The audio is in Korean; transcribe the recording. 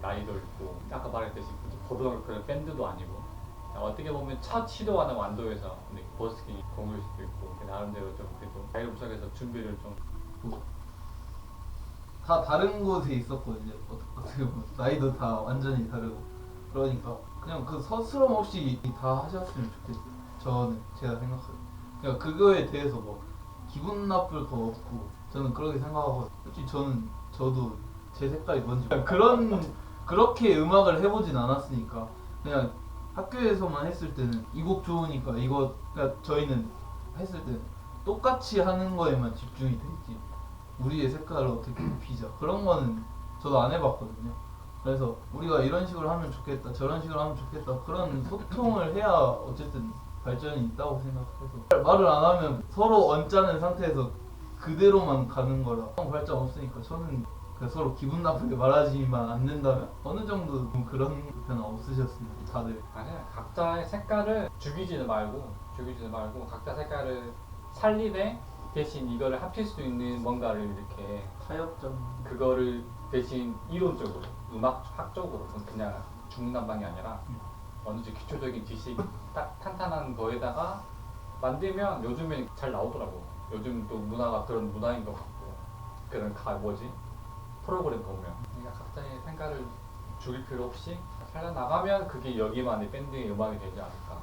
나이도 있고 아까 말했듯이 고등학교 그런 밴드도 아니고 어떻게 보면 첫 시도하는 완도에서 근데 버스킹이 공일 수도 있고 나름대로 좀 그래도 자유무역에서 준비를 좀 다 다른 곳에 있었거든요. 어- 어떻게 보면 나이도 다 완전히 다르고 그러니까 그냥 그 서스럼 없이 다 하셨으면 좋겠어요. 저는 제가 생각해요. 그러니까 그거에 대해서 뭐 기분 나쁠 거 없고 저는 그렇게 생각하고 솔직히 저는 저도 제 색깔이 뭔지 그런 그렇게 음악을 해보진 않았으니까. 그냥 학교에서만 했을 때는 이 곡 좋으니까 이거 그러니까 저희는 했을 때는 똑같이 하는 거에만 집중이 돼 있지. 우리의 색깔을 어떻게 입히자. 그런 거는 저도 안 해봤거든요. 그래서 우리가 이런 식으로 하면 좋겠다, 저런 식으로 하면 좋겠다 그런 소통을 해야 어쨌든 발전이 있다고 생각해서. 말을 안 하면 서로 언짢은 상태에서 그대로만 가는 거라. 발전 없으니까 저는 서로 기분 나쁘게 말하지만 않는다면 어느 정도 좀 그런 불편 없으셨으면 다들? 아니야 각자의 색깔을 죽이지는 말고 죽이지는 말고 각자 색깔을 살리되 대신 이거를 합칠 수 있는 뭔가를 이렇게 타협점. 그거를 대신 이론적으로 음악 학적으로 그냥 중문난방이 아니라 어느 정도 기초적인 지식 딱 탄탄한 거에다가 만들면 요즘에 잘 나오더라고. 요즘 또 문화가 그런 문화인 것 같고. 그런 가 뭐지 프로그램 보면. 그러니까 각자의 생각을 죽일 필요 없이 살려나가면 그게 여기만의 밴드의 음악이 되지 않을까